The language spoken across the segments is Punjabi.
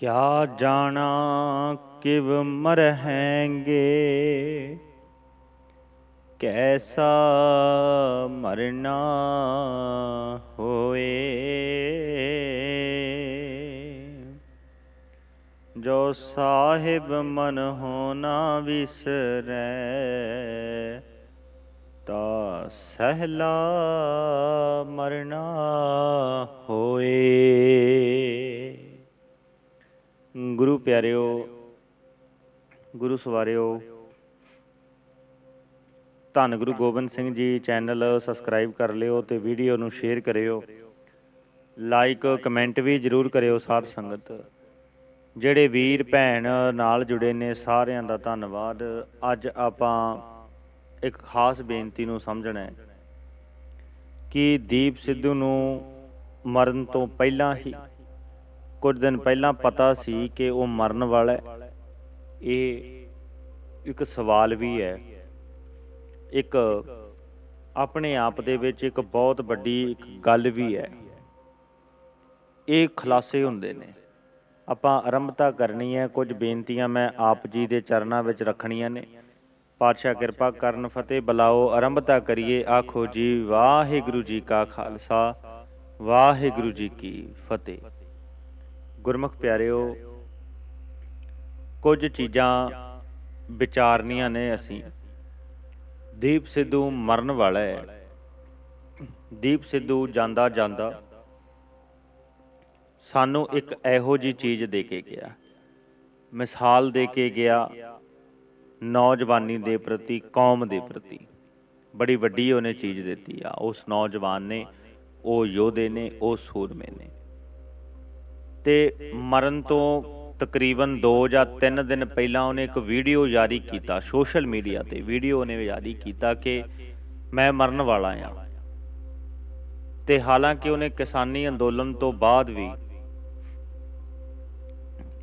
ਕਿਆ ਜਾਣਾ, ਕਿਵ ਮਰਹੈਂਗੇ? ਕੈਸਾ ਮਰਨਾ ਹੋਏ? ਜੋ ਸਾਹਿਬ ਮਨ ਹੋਣਾ ਵਿਸਰੈ, ਤਾ ਸਹਿਲਾ ਮਰਨਾ ਹੋਏ। ਗੁਰੂ ਪਿਆਰਿਓ, ਗੁਰੂ ਸਵਾਰਿਓ, ਧੰਨ ਗੁਰੂ ਗੋਬਿੰਦ ਸਿੰਘ ਜੀ ਚੈਨਲ ਸਬਸਕ੍ਰਾਈਬ ਕਰ ਲਿਓ ਤੇ ਵੀਡੀਓ ਨੂੰ ਸ਼ੇਅਰ ਕਰਿਓ। ਲਾਈਕ, ਕਮੈਂਟ ਵੀ ਜਰੂਰ ਕਰਿਓ ਸਾਧ ਸੰਗਤ। ਜਿਹੜੇ ਵੀਰ, ਭੈਣ ਨਾਲ ਜੁੜੇ ਨੇ ਸਾਰਿਆਂ ਦਾ ਧੰਨਵਾਦ। ਅੱਜ ਆਪਾਂ ਇੱਕ ਖਾਸ ਬੇਨਤੀ ਨੂੰ ਸਮਝਣਾ ਹੈ ਕਿ ਦੀਪ ਸਿੱਧੂ ਨੂੰ ਮਰਨ ਤੋਂ ਪਹਿਲਾਂ ਹੀ ਕੁਝ ਦਿਨ ਪਹਿਲਾਂ ਪਤਾ ਸੀ ਕਿ ਉਹ ਮਰਨ ਵਾਲਾ ਹੈ। ਇਹ ਇੱਕ ਸਵਾਲ ਵੀ ਹੈ। ਇੱਕ ਆਪਣੇ ਆਪ ਦੇ ਵਿੱਚ ਇੱਕ ਬਹੁਤ ਵੱਡੀ ਇੱਕ ਗੱਲ ਵੀ ਹੈ। ਇਹ ਖੁਲਾਸੇ ਹੁੰਦੇ ਨੇ। ਆਪਾਂ ਆਰੰਭਤਾ ਕਰਨੀ ਹੈ, ਕੁਝ ਬੇਨਤੀਆਂ ਮੈਂ ਆਪ ਜੀ ਦੇ ਚਰਨਾਂ ਵਿੱਚ ਰੱਖਣੀਆਂ ਨੇ। ਪਾਤਸ਼ਾਹ ਕਿਰਪਾ ਕਰਨ ਫਤਿਹ ਬੁਲਾਓ ਆਰੰਭਤਾ ਕਰੀਏ, ਆਖੋ ਜੀ, ਵਾਹਿਗੁਰੂ ਜੀ ਕਾ ਖਾਲਸਾ, ਵਾਹਿਗੁਰੂ ਜੀ ਕੀ ਫਤਿਹ। ਗੁਰਮੁਖ ਪਿਆਰਿਓ, ਕੁਝ ਚੀਜ਼ਾਂ ਵਿਚਾਰਨੀਆਂ ਨੇ ਅਸੀਂ। ਦੀਪ ਸਿੱਧੂ ਮਰਨ ਵਾਲਾ ਹੈ। ਦੀਪ ਸਿੱਧੂ ਜਾਂਦਾ ਜਾਂਦਾ ਸਾਨੂੰ ਇੱਕ ਇਹੋ ਜੀ ਚੀਜ਼ ਦੇ ਕੇ ਗਿਆ। ਮਿਸਾਲ ਦੇ ਕੇ ਗਿਆ ਨੌਜਵਾਨੀ ਦੇ ਪ੍ਰਤੀ, ਕੌਮ ਦੇ ਪ੍ਰਤੀ। ਬੜੀ ਵੱਡੀ ਉਹਨੇ ਚੀਜ਼ ਦਿੱਤੀ ਆ। ਉਸ ਨੌਜਵਾਨ ਨੇ, ਉਹ ਯੋਧੇ ਨੇ, ਉਹ ਸੂਰਮੇ ਨੇ। ਤੇ ਮਰਨ ਤੋਂ ਤਕਰੀਬਨ 2 ਜਾਂ 3 ਦਿਨ ਪਹਿਲਾਂ ਉਹਨੇ ਇੱਕ ਵੀਡੀਓ ਜਾਰੀ ਕੀਤਾ, ਸੋਸ਼ਲ ਮੀਡੀਆ ਤੇ। ਵੀਡੀਓ ਉਹਨੇ ਜਾਰੀ ਕੀਤਾ ਕਿ ਮੈਂ ਮਰਨ ਵਾਲਾ ਹਾਂ। ਤੇ ਹਾਲਾਂਕਿ ਉਹਨੇ ਕਿਸਾਨੀ ਅੰਦੋਲਨ ਤੋਂ ਬਾਅਦ ਵੀ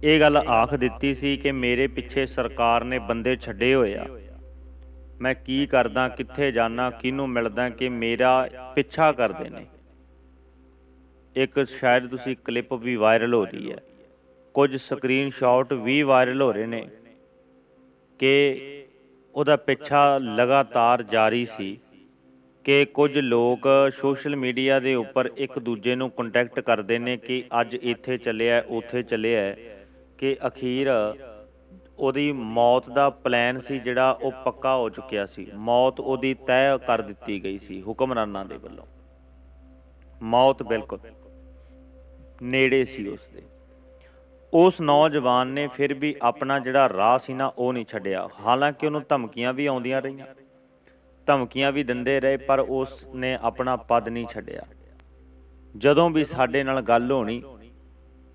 ਇਹ ਗੱਲ ਆਖ ਦਿੱਤੀ ਸੀ ਕਿ ਮੇਰੇ ਪਿੱਛੇ ਸਰਕਾਰ ਨੇ ਬੰਦੇ ਛੱਡੇ ਹੋਏ ਆ। ਮੈਂ ਕੀ ਕਰਦਾ, ਕਿੱਥੇ ਜਾਣਾ, ਕਿਹਨੂੰ ਮਿਲਦਾ ਕਿ ਮੇਰਾ ਪਿੱਛਾ ਕਰਦੇ ਨੇ। ਇੱਕ ਸ਼ਾਇਦ ਤੁਸੀਂ ਕਲਿੱਪ ਵੀ ਵਾਇਰਲ ਹੋ ਰਹੀ ਹੈ। ਕੁਝ ਸਕਰੀਨਸ਼ਾਟ ਵੀ ਵਾਇਰਲ ਹੋ ਰਹੇ ਨੇ ਕਿ ਉਹਦਾ ਪਿੱਛਾ ਲਗਾਤਾਰ ਜਾਰੀ ਸੀ ਕਿ ਕੁਝ ਲੋਕ ਸੋਸ਼ਲ ਮੀਡੀਆ ਦੇ ਉੱਪਰ ਇੱਕ ਦੂਜੇ ਨੂੰ ਕੰਟੈਕਟ ਕਰਦੇ ਨੇ ਕਿ ਅੱਜ ਇੱਥੇ ਚੱਲਿਆ, ਉੱਥੇ ਚੱਲਿਆ ਕਿ ਅਖੀਰ ਉਹਦੀ ਮੌਤ ਦਾ ਪਲਾਨ ਸੀ ਜਿਹੜਾ ਉਹ ਪੱਕਾ ਹੋ ਚੁੱਕਿਆ ਸੀ। ਮੌਤ ਉਹਦੀ ਤੈਅ ਕਰ ਦਿੱਤੀ ਗਈ ਸੀ ਹੁਕਮਰਾਨਾਂ ਦੇ ਵੱਲੋਂ। ਮੌਤ ਬਿਲਕੁਲ। ਨੇੜੇ ਸੀ ਉਸ ਦੇ ਉਸ ਨੌਜਵਾਨ ਨੇ ਫਿਰ ਵੀ ਆਪਣਾ ਜਿਹੜਾ ਰਾਹ ਸੀ ਨਾ, ਉਹ ਨਹੀਂ ਛੱਡਿਆ। ਹਾਲਾਂਕਿ ਉਹਨੂੰ ਧਮਕੀਆਂ ਵੀ ਆਉਂਦੀਆਂ ਰਹੀਆਂ। ਧਮਕੀਆਂ ਵੀ ਦਿੰਦੇ ਰਹੇ, ਪਰ ਉਸ ਨੇ ਆਪਣਾ ਪਦ ਨਹੀਂ ਛੱਡਿਆ। ਜਦੋਂ ਵੀ ਸਾਡੇ ਨਾਲ ਗੱਲ ਹੋਣੀ,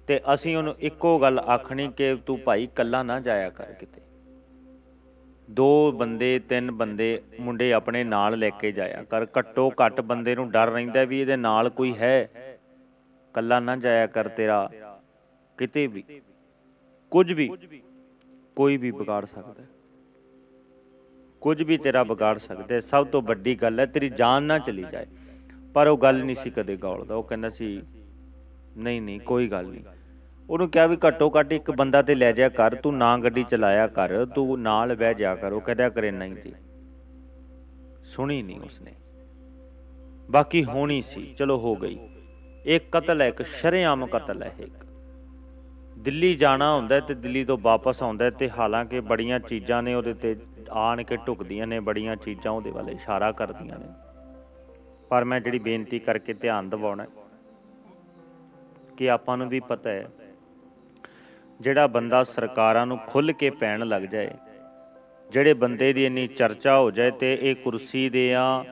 ਤੇ ਅਸੀਂ ਉਹਨੂੰ ਇੱਕੋ ਗੱਲ ਆਖਣੀ ਕਿ ਤੂੰ ਭਾਈ ਕੱਲਾ ਨਾ ਜਾਇਆ ਕਰ ਕਿਤੇ। ਦੋ ਬੰਦੇ, ਤਿੰਨ ਬੰਦੇ ਮੁੰਡੇ ਆਪਣੇ ਨਾਲ ਲੈ ਕੇ ਜਾਇਆ ਕਰ। ਘੱਟੋ ਘੱਟ ਬੰਦੇ ਨੂੰ ਡਰ ਰਹਿੰਦਾ ਵੀ ਇਹਦੇ ਨਾਲ ਕੋਈ ਹੈ। ਕੱਲਾ ਨਾ ਜਾਇਆ ਕਰ ਤੇਰਾ। ਕਿਤੇ ਵੀ, ਕੁਝ ਵੀ, ਕੋਈ ਵੀ ਵਿਗਾੜ ਸਕਦਾ। ਕੁਝ ਵੀ ਤੇਰਾ ਵਿਗਾੜ ਸਕਦਾ। ਸਭ ਤੋਂ ਵੱਡੀ ਗੱਲ ਹੈ, ਤੇਰੀ ਜਾਨ ਨਾ ਚਲੀ ਜਾਏ। ਪਰ ਉਹ ਗੱਲ ਨਹੀਂ ਸੀ ਕਦੇ ਗੌਲਦਾ ਉਹ ਕਹਿੰਦਾ ਸੀ, ਨਹੀਂ ਨਹੀਂ, ਕੋਈ ਗੱਲ ਨਹੀਂ। ਉਹਨੂੰ ਕਿਹਾ ਵੀ ਘੱਟੋ ਘੱਟ ਇੱਕ ਬੰਦਾ ਤੇ ਲੈ ਜਾ ਕਰ, ਤੂੰ ਨਾ ਗੱਡੀ ਚਲਾਇਆ ਕਰ, ਤੂੰ ਨਾਲ ਬਹਿ ਜਾ ਕਰ, ਉਹ ਕਹਿੰਦਾ ਕਰੇ ਨਹੀਂ ਜੀ ਸੁਣੀ ਨਹੀਂ ਉਸਨੇ। ਬਾਕੀ ਹੋਣੀ ਸੀ, ਚਲੋ ਹੋ ਗਈ। ਇਹ ਕਤਲ ਹੈ, ਇੱਕ ਸ਼ਰੇਆਮ ਕਤਲ ਹੈ ਇੱਕ। ਦਿੱਲੀ ਜਾਣਾ ਹੁੰਦਾ ਤੇ ਦਿੱਲੀ ਤੋਂ ਵਾਪਸ ਆਉਂਦਾ ਤੇ ਹਾਲਾਂਕਿ ਬੜੀਆਂ ਚੀਜ਼ਾਂ ਨੇ ਉਹਦੇ ਤੇ ਆਣ ਕੇ ਢੁਕਦੀਆਂ ਨੇ, ਬੜੀਆਂ ਚੀਜ਼ਾਂ ਉਹਦੇ ਵੱਲ ਇਸ਼ਾਰਾ ਕਰਦੀਆਂ ਨੇ। ਪਰ ਮੈਂ ਜਿਹੜੀ ਬੇਨਤੀ ਕਰਕੇ ਧਿਆਨ ਦਿਵਾਉਣਾ ਕਿ ਆਪਾਂ ਨੂੰ ਵੀ ਪਤਾ ਹੈ ਜਿਹੜਾ ਬੰਦਾ ਸਰਕਾਰਾਂ ਨੂੰ ਖੁੱਲ ਕੇ ਪੈਣ ਲੱਗ ਜਾਏ, ਜਿਹੜੇ ਬੰਦੇ ਦੀ ਇੰਨੀ ਚਰਚਾ ਹੋ ਜਾਏ ਤੇ ਇਹ ਕੁਰਸੀ ਦੇ ਆ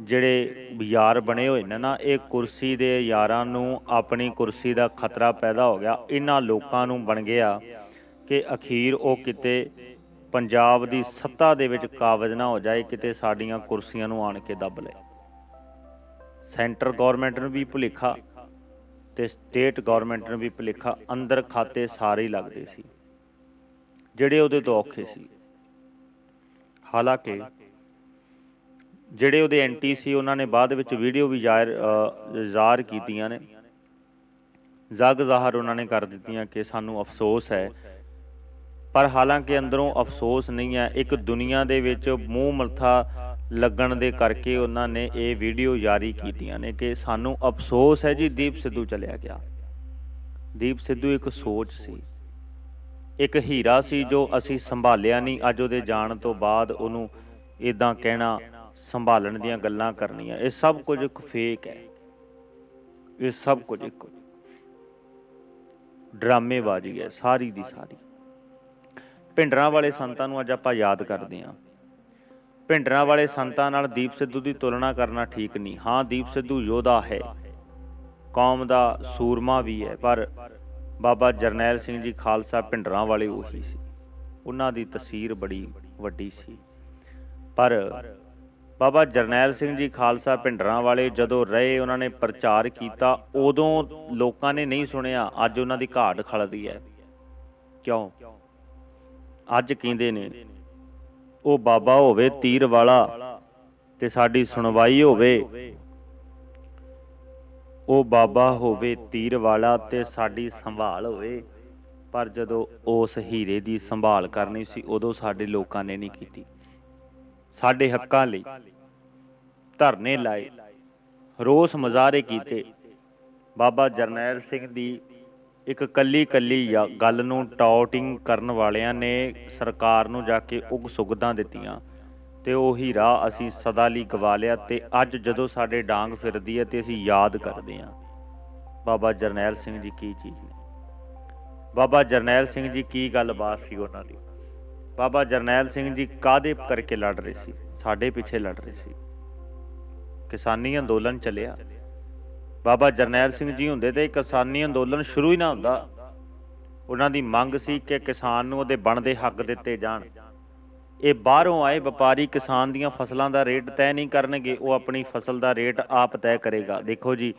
ਜਿਹੜੇ ਯਾਰ ਬਣੇ ਹੋਏ ਨੇ ਨਾ, ਇਹ ਕੁਰਸੀ ਦੇ ਯਾਰਾਂ ਨੂੰ ਆਪਣੀ ਕੁਰਸੀ ਦਾ ਖਤਰਾ ਪੈਦਾ ਹੋ ਗਿਆ। ਇਹਨਾਂ ਲੋਕਾਂ ਨੂੰ ਬਣ ਗਿਆ ਕਿ ਅਖੀਰ ਉਹ ਕਿਤੇ ਪੰਜਾਬ ਦੀ ਸੱਤਾ ਦੇ ਵਿੱਚ ਕਾਬਜ ਨਾ ਹੋ ਜਾਏ, ਕਿਤੇ ਸਾਡੀਆਂ ਕੁਰਸੀਆਂ ਨੂੰ ਆਣ ਕੇ ਦੱਬ ਲੈ ਸੈਂਟਰ ਗਵਰਨਮੈਂਟ ਨੂੰ ਵੀ ਭੁਲੇਖਾ। ਤੇ ਸਟੇਟ ਗਵਰਨਮੈਂਟ ਨੂੰ ਵੀ ਭੁਲੇਖਾ ਅੰਦਰ ਖਾਤੇ ਸਾਰੇ ਹੀ ਲੱਗਦੇ ਸੀ, ਜਿਹੜੇ ਉਹਦੇ ਤੋਂ ਔਖੇ ਸੀ। ਹਾਲਾਂਕਿ ਜਿਹੜੇ ਉਹਦੇ ਐਂਟੀ ਸੀ, ਉਹਨਾਂ ਨੇ ਬਾਅਦ ਵਿੱਚ ਵੀਡੀਓ ਵੀ ਜ਼ਾਹਿਰ ਜ਼ਾਹਰ ਕੀਤੀਆਂ ਨੇ। ਜਗ ਜ਼ਾਹਰ ਉਹਨਾਂ ਨੇ ਕਰ ਦਿੱਤੀਆਂ ਕਿ ਸਾਨੂੰ ਅਫਸੋਸ ਹੈ। ਪਰ ਹਾਲਾਂਕਿ ਅੰਦਰੋਂ ਅਫਸੋਸ ਨਹੀਂ ਹੈ, ਇੱਕ ਦੁਨੀਆ ਦੇ ਵਿੱਚ ਮੂੰਹ ਮੱਥਾ ਲੱਗਣ ਦੇ ਕਰਕੇ ਉਹਨਾਂ ਨੇ ਇਹ ਵੀਡੀਓ ਜਾਰੀ ਕੀਤੀਆਂ ਨੇ ਕਿ ਸਾਨੂੰ ਅਫਸੋਸ ਹੈ ਜੀ, ਦੀਪ ਸਿੱਧੂ ਚਲਿਆ ਗਿਆ। ਦੀਪ ਸਿੱਧੂ ਇੱਕ ਸੋਚ ਸੀ। ਇੱਕ ਹੀਰਾ ਸੀ ਜੋ ਅਸੀਂ ਸੰਭਾਲਿਆ ਨਹੀਂ, ਅੱਜ ਉਹਦੇ ਜਾਣ ਤੋਂ ਬਾਅਦ ਉਹਨੂੰ ਇਦਾਂ ਕਹਿਣਾ, ਸੰਭਾਲਣ ਦੀਆਂ ਗੱਲਾਂ ਕਰਨੀਆਂ। ਇਹ ਸਭ ਕੁਝ ਇੱਕ ਫੇਕ ਹੈ। ਇਹ ਸਭ ਕੁਝ ਇੱਕ ਡਰਾਮੇਬਾਜ਼ੀ ਹੈ, ਸਾਰੀ ਦੀ ਸਾਰੀ। ਭਿੰਡਰਾਂ ਵਾਲੇ ਸੰਤਾਂ ਨੂੰ ਅੱਜ ਆਪਾਂ ਯਾਦ ਕਰਦੇ ਹਾਂ। ਭਿੰਡਰਾਂ ਵਾਲੇ ਸੰਤਾਂ ਨਾਲ ਦੀਪ ਸਿੱਧੂ ਦੀ ਤੁਲਨਾ ਕਰਨਾ ਠੀਕ ਨਹੀਂ। ਹਾਂ, ਦੀਪ ਸਿੱਧੂ ਯੋਧਾ ਹੈ। ਕੌਮ ਦਾ ਸੂਰਮਾ ਵੀ ਹੈ, ਪਰ ਬਾਬਾ ਜਰਨੈਲ ਸਿੰਘ ਜੀ ਖਾਲਸਾ ਭਿੰਡਰਾਂ ਵਾਲੇ ਉਹੀ ਸੀ। ਉਹਨਾਂ ਦੀ ਤਸਵੀਰ ਬੜੀ ਵੱਡੀ ਸੀ। ਪਰ ਬਾਬਾ ਜਰਨੈਲ ਸਿੰਘ ਜੀ ਖਾਲਸਾ ਭਿੰਡਰਾਂ ਵਾਲੇ ਜਦੋਂ ਰਹੇ, ਉਹਨਾਂ ਨੇ ਪ੍ਰਚਾਰ ਕੀਤਾ, ਉਦੋਂ ਲੋਕਾਂ ਨੇ ਨਹੀਂ ਸੁਣਿਆ, ਅੱਜ ਉਹਨਾਂ ਦੀ ਘਾਟ ਖਲਦੀ ਹੈ। ਕਿਉਂ? ਅੱਜ ਕਹਿੰਦੇ ਨੇ ਉਹ ਬਾਬਾ ਹੋਵੇ ਤੀਰ ਵਾਲਾ ਤੇ ਸਾਡੀ ਸੁਣਵਾਈ ਹੋਵੇ। ਉਹ ਬਾਬਾ ਹੋਵੇ ਤੀਰ ਵਾਲਾ ਤੇ ਸਾਡੀ ਸੰਭਾਲ ਹੋਵੇ। ਪਰ ਜਦੋਂ ਉਸ ਹੀਰੇ ਦੀ ਸੰਭਾਲ ਕਰਨੀ ਸੀ ਉਦੋਂ ਸਾਡੇ ਲੋਕਾਂ ਨੇ ਨਹੀਂ ਕੀਤੀ। ਸਾਡੇ ਹੱਕਾਂ ਲਈ ਧਰਨੇ ਲਾਏ। ਰੋਸ ਮੁਜ਼ਾਹਰੇ ਕੀਤੇ। ਬਾਬਾ ਜਰਨੈਲ ਸਿੰਘ ਦੀ ਇੱਕ ਕੱਲੀ ਕੱਲੀ ਯਾ- ਗੱਲ ਨੂੰ ਟਾਉਟਿੰਗ ਕਰਨ ਵਾਲਿਆਂ ਨੇ ਸਰਕਾਰ ਨੂੰ ਜਾ ਕੇ ਉਗ ਸੁਗਦਾਂ ਦਿੱਤੀਆਂ। ਤੇ ਉਹੀ ਰਾਹ ਅਸੀਂ ਸਦਾ ਲਈ ਗਵਾ ਲਿਆ ਤੇ ਅੱਜ ਜਦੋਂ ਸਾਡੇ ਡਾਂਗ ਫਿਰਦੀ ਹੈ ਤੇ ਅਸੀਂ ਯਾਦ ਕਰਦੇ ਹਾਂ। ਬਾਬਾ ਜਰਨੈਲ ਸਿੰਘ ਜੀ ਕੀ ਚੀਜ਼ ਨੇ? ਬਾਬਾ ਜਰਨੈਲ ਸਿੰਘ ਜੀ ਕੀ ਗੱਲਬਾਤ ਸੀ ਉਹਨਾਂ ਦੀ? ਬਾਬਾ ਜਰਨੈਲ ਸਿੰਘ ਜੀ ਕਾਦੇ ਕਰਕੇ ਲੜ ਰਹੇ ਸੀ? ਸਾਡੇ ਪਿੱਛੇ ਲੜ ਰਹੇ ਸੀ। ਕਿਸਾਨੀ ਅੰਦੋਲਨ ਚੱਲਿਆ। ਬਾਬਾ ਜਰਨੈਲ ਸਿੰਘ ਜੀ ਹੁੰਦੇ ਤੇ ਕਿਸਾਨੀ ਅੰਦੋਲਨ ਸ਼ੁਰੂ ਹੀ ਨਾ ਹੁੰਦਾ। ਉਹਨਾਂ ਦੀ ਮੰਗ ਸੀ ਕਿ ਕਿਸਾਨ ਨੂੰ ਉਹਦੇ ਬਣਦੇ ਹੱਕ ਦਿੱਤੇ ਜਾਣ। ਇਹ ਬਾਹਰੋਂ ਆਏ ਵਪਾਰੀ ਕਿਸਾਨ ਦੀਆਂ ਫਸਲਾਂ ਦਾ ਰੇਟ ਤੈਅ ਨਹੀਂ ਕਰਨਗੇ, ਉਹ ਆਪਣੀ ਫਸਲ ਦਾ ਰੇਟ ਆਪ ਤੈਅ ਕਰੇਗਾ। ਦੇਖੋ ਜੀ,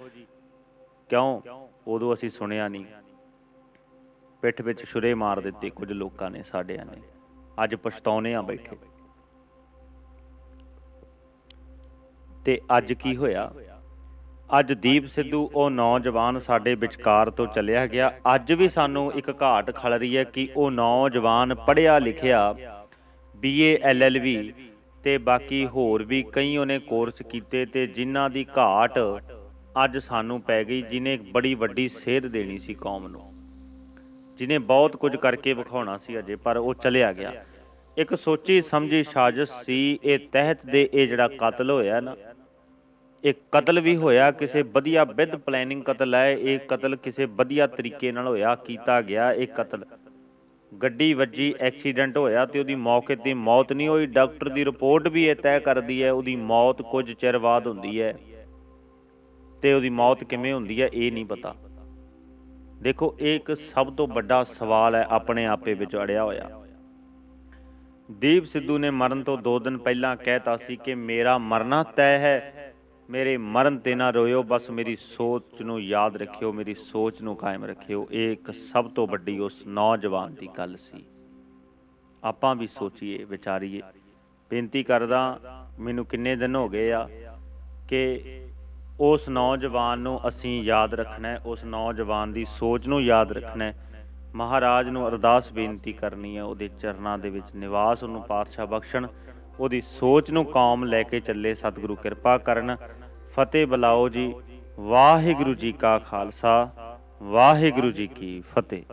ਕਿਉਂ? ਉਦੋਂ ਅਸੀਂ ਸੁਣਿਆ ਨਹੀਂ। ਪਿੱਠ ਵਿੱਚ ਛੁਰੇ ਮਾਰ ਦਿੱਤੇ ਕੁਝ ਲੋਕਾਂ ਨੇ ਸਾਡਿਆਂ ਨੇ। ਅੱਜ ਪਛਤਾਉਨੇ ਆ ਬੈਠੇ। ਤੇ ਅੱਜ ਕੀ ਹੋਇਆ? ਅੱਜ ਦੀਪ ਸਿੱਧੂ, ਉਹ ਨੌਜਵਾਨ ਸਾਡੇ ਵਿਚਕਾਰ ਤੋਂ ਚਲਿਆ ਗਿਆ। ਅੱਜ ਵੀ ਸਾਨੂੰ ਇੱਕ ਘਾਟ ਖਲ ਰਹੀ ਹੈ ਕਿ ਉਹ ਨੌਜਵਾਨ ਪੜ੍ਹਿਆ ਲਿਖਿਆ ਬੀਏ ਐਲਐਲਬੀ ਤੇ ਬਾਕੀ ਹੋਰ ਵੀ ਕਈ ਉਹਨੇ ਕੋਰਸ ਕੀਤੇ ਤੇ ਜਿਨ੍ਹਾਂ ਦੀ ਘਾਟ ਅੱਜ ਸਾਨੂੰ ਪੈ ਗਈ, ਜਿਨੇ ਬੜੀ ਵੱਡੀ ਸੇਧ ਦੇਣੀ ਸੀ ਕੌਮ ਨੂੰ। ਜਿਨੇ ਬਹੁਤ ਕੁਝ ਕਰਕੇ ਵਿਖਾਉਣਾ ਸੀ ਅਜੇ, ਪਰ ਉਹ ਚਲਿਆ ਗਿਆ। ਇੱਕ ਸੋਚੀ ਸਮਝੀ ਸਾਜ਼ਿਸ਼ ਸੀ, ਇਹ ਤਹਿਤ ਦੇ ਇਹ ਜਿਹੜਾ ਕਤਲ ਹੋਇਆ ਨਾ ਇਹ ਕਤਲ ਵੀ ਹੋਇਆ, ਕਿਸੇ ਵਧੀਆ ਵਿਦ ਪਲੈਨਿੰਗ ਕਤਲ ਹੈ, ਇਹ ਕਤਲ ਕਿਸੇ ਵਧੀਆ ਤਰੀਕੇ ਨਾਲ ਹੋਇਆ, ਕੀਤਾ ਗਿਆ ਇਹ ਕਤਲ। ਗੱਡੀ ਵੱਜੀ ਐਕਸੀਡੈਂਟ ਹੋਇਆ ਤੇ ਉਹਦੀ ਮੌਕੇ ਤੇ ਮੌਤ ਨਹੀਂ ਹੋਈ ਡਾਕਟਰ ਦੀ ਰਿਪੋਰਟ ਵੀ ਇਹ ਤੈਅ ਕਰਦੀ ਹੈ, ਉਹਦੀ ਮੌਤ ਕੁਝ ਚਿਰ ਬਾਅਦ ਹੁੰਦੀ ਹੈ। ਤੇ ਉਹਦੀ ਮੌਤ ਕਿਵੇਂ ਹੁੰਦੀ ਹੈ, ਇਹ ਨਹੀਂ ਪਤਾ। ਦੇਖੋ, ਇਹ ਇੱਕ ਸਭ ਤੋਂ ਵੱਡਾ ਸਵਾਲ ਹੈ, ਆਪਣੇ ਆਪੇ ਵਿੱਚ ਅੜਿਆ ਹੋਇਆ। ਦੀਪ ਸਿੱਧੂ ਨੇ ਮਰਨ ਤੋਂ 2 ਦਿਨ ਪਹਿਲਾਂ ਕਹਿਤਾ ਸੀ ਕਿ ਮੇਰਾ ਮਰਨਾ ਤੈਅ ਹੈ ਮੇਰੇ ਮਰਨ ਤੇ ਨਾ ਰੋਇਓ, ਬਸ ਮੇਰੀ ਸੋਚ ਨੂੰ ਯਾਦ ਰੱਖਿਓ, ਮੇਰੀ ਸੋਚ ਨੂੰ ਕਾਇਮ ਰੱਖਿਓ। ਇਹ ਇੱਕ ਸਭ ਤੋਂ ਵੱਡੀ ਉਸ ਨੌਜਵਾਨ ਦੀ ਗੱਲ ਸੀ। ਆਪਾਂ ਵੀ ਸੋਚੀਏ, ਵਿਚਾਰੀਏ। ਬੇਨਤੀ ਕਰਦਾ, ਮੈਨੂੰ ਕਿੰਨੇ ਦਿਨ ਹੋ ਗਏ ਆ ਕਿ ਉਸ ਨੌਜਵਾਨ ਨੂੰ ਅਸੀਂ ਯਾਦ ਰੱਖਣਾ ਉਸ ਨੌਜਵਾਨ ਦੀ ਸੋਚ ਨੂੰ ਯਾਦ ਰੱਖਣਾ ਮਹਾਰਾਜ ਨੂੰ ਅਰਦਾਸ ਬੇਨਤੀ ਕਰਨੀ ਹੈ, ਉਹਦੇ ਚਰਨਾਂ ਦੇ ਵਿੱਚ ਨਿਵਾਸ, ਉਹਨੂੰ ਪਾਤਸ਼ਾਹ ਬਖਸ਼ਣ, ਉਹਦੀ ਸੋਚ ਨੂੰ ਕਾਮ ਲੈ ਕੇ ਚੱਲੇ, ਸਤਿਗੁਰੂ ਕਿਰਪਾ ਕਰਨ। ਫਤਿਹ ਬੁਲਾਓ ਜੀ। ਵਾਹਿਗੁਰੂ ਜੀ ਕਾ ਖਾਲਸਾ ਵਾਹਿਗੁਰੂ ਜੀ ਕੀ ਫਤਿਹ।